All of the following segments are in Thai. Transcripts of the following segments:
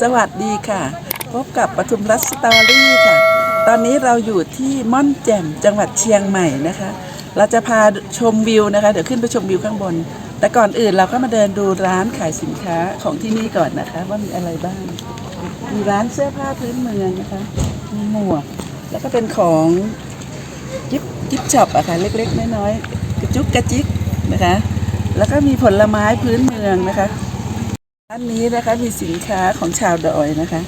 สวัสดีค่ะ พบกับปทุมรัฐสตอรี่ค่ะ ตอนนี้เราอยู่ที่ม่อนแจ่มจังหวัดเชียงใหม่นะคะ เราจะพาชมวิวนะคะ เดี๋ยวขึ้นไปชมวิวข้างบน แต่ก่อนอื่นเราก็มาเดินดูร้านขายสินค้าของที่นี่ก่อนนะคะ ว่ามีอะไรบ้าง มีร้านเสื้อผ้าพื้นเมืองนะคะ มีหมวก แล้วก็เป็นของกิฟกิฟช็อปอะค่ะเล็กๆน้อยๆกระจุกกระจิกนะคะ แล้วก็มีผลไม้พื้นเมืองนะคะ ร้านนี้นะคะมีสินค้าของชาวดอยนะคะ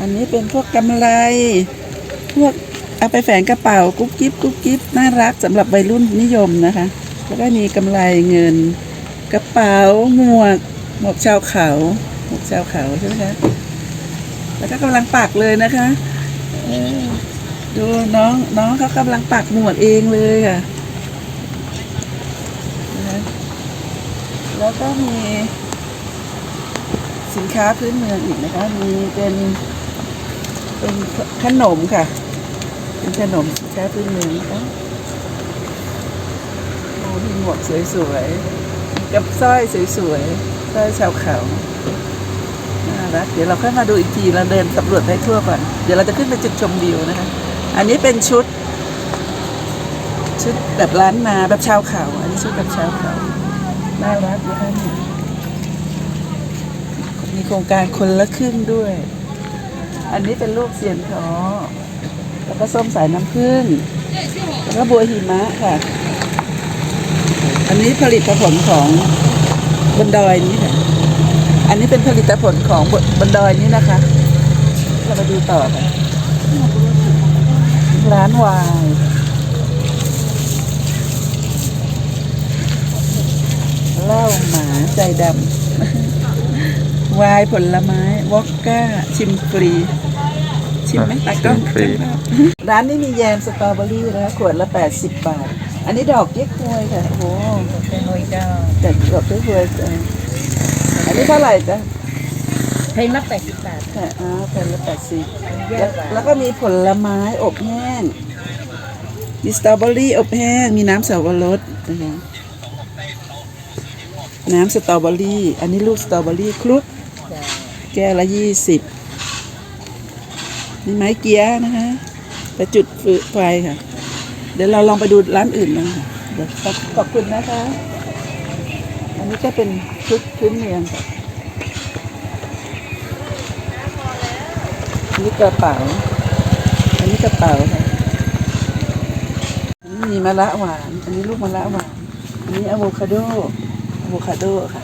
อันนี้เป็นพวกกำไร พวกเอาไปแฝงกระเป๋ากุ๊บกิ๊บกุ๊บกิ๊บน่ารักสำหรับวัยรุ่นนิยมนะคะ แล้วก็มีกำไรเงิน กระเป๋าหมวกหมวกชาวเขาหมวกชาวเขาใช่ไหมคะแล้วก็กำลังปักเลยนะคะดูน้องน้องเขากำลังปักหมวกเองเลยค่ะ แล้วก็มี สินค้าพื้นเมืองอีกนะคะ มีเป็นเป็นขนมค่ะ เป็นขนมสินค้าพื้นเมืองนะคะโอ้มีหมวกสวยๆ กับสร้อยสวยๆสร้อยชาวเขาน่ารักเดี๋ยวเราค่อยมาดูอีกทีเราเดินสำรวจให้ทั่วก่อน เดี๋ยวเราจะขึ้นไปจุดชมวิวนะคะ อันนี้เป็นชุด ชุดแบบล้านนาแบบชาวเขา อันนี้ชุดแบบชาวเขาน่ารักนะคะนี่ มีโครงการคนละครึ่งด้วย อันนี้เป็นลูกเสียนทอแล้วก็ส้มสายน้ำผึ้งแล้วก็บัวหิมะค่ะ อันนี้ผลิตผลของบนดอยนี้ค่ะ อันนี้เป็นผลิตผลของบนบนดอยนี้นะคะ เรามาดูต่อค่ะร้านวายเหล้าหมาใจดำ วายผลไม้ วอกก้า ชิมฟรี ชิมไหมตากล้องชิมฟรีช่างภาพร้านนี้มีแยมสตรอเบอรี่นะคะขวดละ 80 บาท อันนี้ดอกเก๊กฮวยค่ะ โอ้โหเป็นหน่วยเจ้าแต่ดอกเก๊กฮวยจ้ะอันนี้เท่าไหร่จ๊ะเพลงละแปดสิบบาทค่ะอ้าวแผ่นละแปดสิบเยแล้วอะกว่าแล้วก็มีผลไม้อบแห้ง มีสตรอเบอรี่อบแห้ง มีน้ำสับปะรดนะคะน้ำสตรอเบอรี่ อันนี้ลูกสตรอเบอรี่คลุกจ้ะ แก้วละยี่สิบนี่ไม้เกียนะคะไปจุดฟืไฟค่ะ เดี๋ยวเราลองไปดูร้านอื่นบ้างค่ะเดี๋ยวขอบขอบคุณนะคะ อันนี้ก็เป็นชุดพื้นเมืองค่ะนนี้กระเป๋า อันนี้กระเป๋าค่ะอันนี้มีมะระหวาน อันนี้ลูกมะระหวาน อันนี้อะโวคาโดอะโวคาโดค่ะ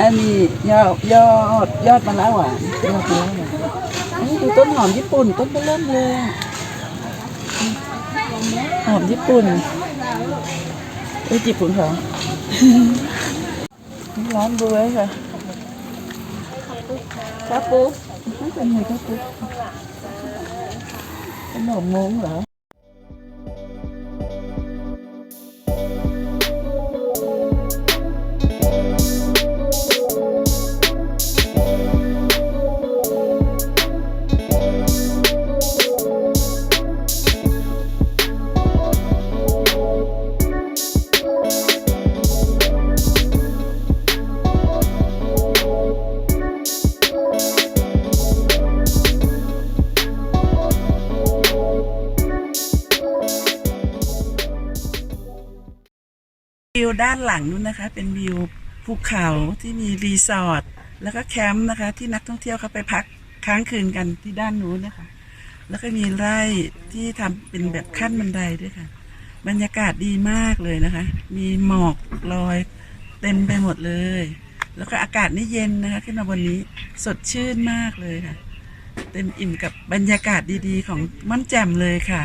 อันนี้ยอดยอดยอดมะละหวานยอดมะละหวานอันนี้คือต้นหอมญี่ปุ่นต้นเบอเริ่มเลยอะหอมญี่ปุ่นเอ้ยญี่ปุ่นเขานี่ร้านบวยค่ะข้าวปุ๊บเป็นไงข้าวปุ๊บขนมมงเหรอ ด้านหลังนู้นนะคะ เป็นวิวภูเขาที่มีรีสอร์ทแล้วก็แคมป์นะคะ ที่นักท่องเที่ยวเขาไปพักค้างคืนกันที่ด้านนู้นนะคะ แล้วก็มีไร่ที่ทำเป็นแบบขั้นบันไดด้วยค่ะ บรรยากาศดีมากเลยนะคะ มีหมอกลอยเต็มไปหมดเลย แล้วก็อากาศนี่เย็นนะคะ ขึ้นมาบนนี้สดชื่นมากเลยค่ะ เต็มอิ่มกับบรรยากาศดีๆ ของม่อนแจ่มเลยค่ะ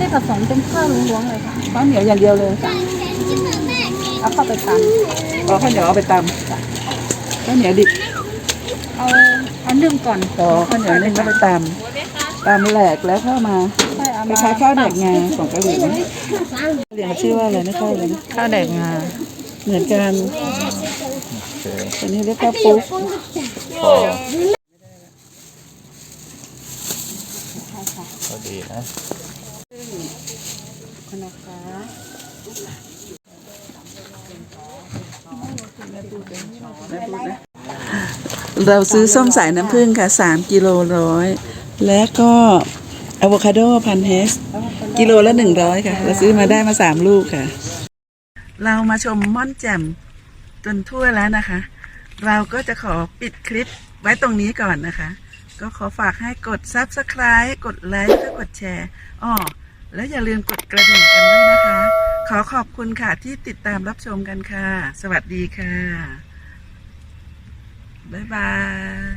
ได้ผสมเป็นข้าวล้วนๆเลยค่ะข้าวเหนียวอย่างเดียวเลยเอาเข้าไปตอ๋อข้าวเหนียวเอาไปตำข้าวเหนียวดิบำเอาเอานึ่งก่อนอ๋อข้าวเหนียวนึ่งแล้วไปตำตำแหลกแล้วเข้ามาใช่เอาคมาล้ายๆข้าวแดกงาของกะหรี่นะเรียกชื่อว่าอะไรนะข้าวอะไรนะข้าวแดกงาเหมือนกันอันนี้เรียกข้าวปุ๊ก พอดี นะคนนะคะเราซื้อส้มสายน้ำผึ้งค่ะ3กิโลร้อย และก็อะโวคาโดพันเฮส กิโลละ100ค่ะ เราซื้อมาได้มา3ลูกค่ะ เรามาชมม่อนแจ่มจนทั่วแล้วนะคะ เราก็จะขอปิดคลิปไว้ตรงนี้ก่อนนะคะ ก็ขอฝากให้กด Subscribe กดไลค์และกดแชร์อ๋อแล้วอย่าลืมกดกระดิ่งกันด้วยนะคะ ขอขอบคุณค่ะที่ติดตามรับชมกันค่ะ สวัสดีค่ะ บ๊ายบาย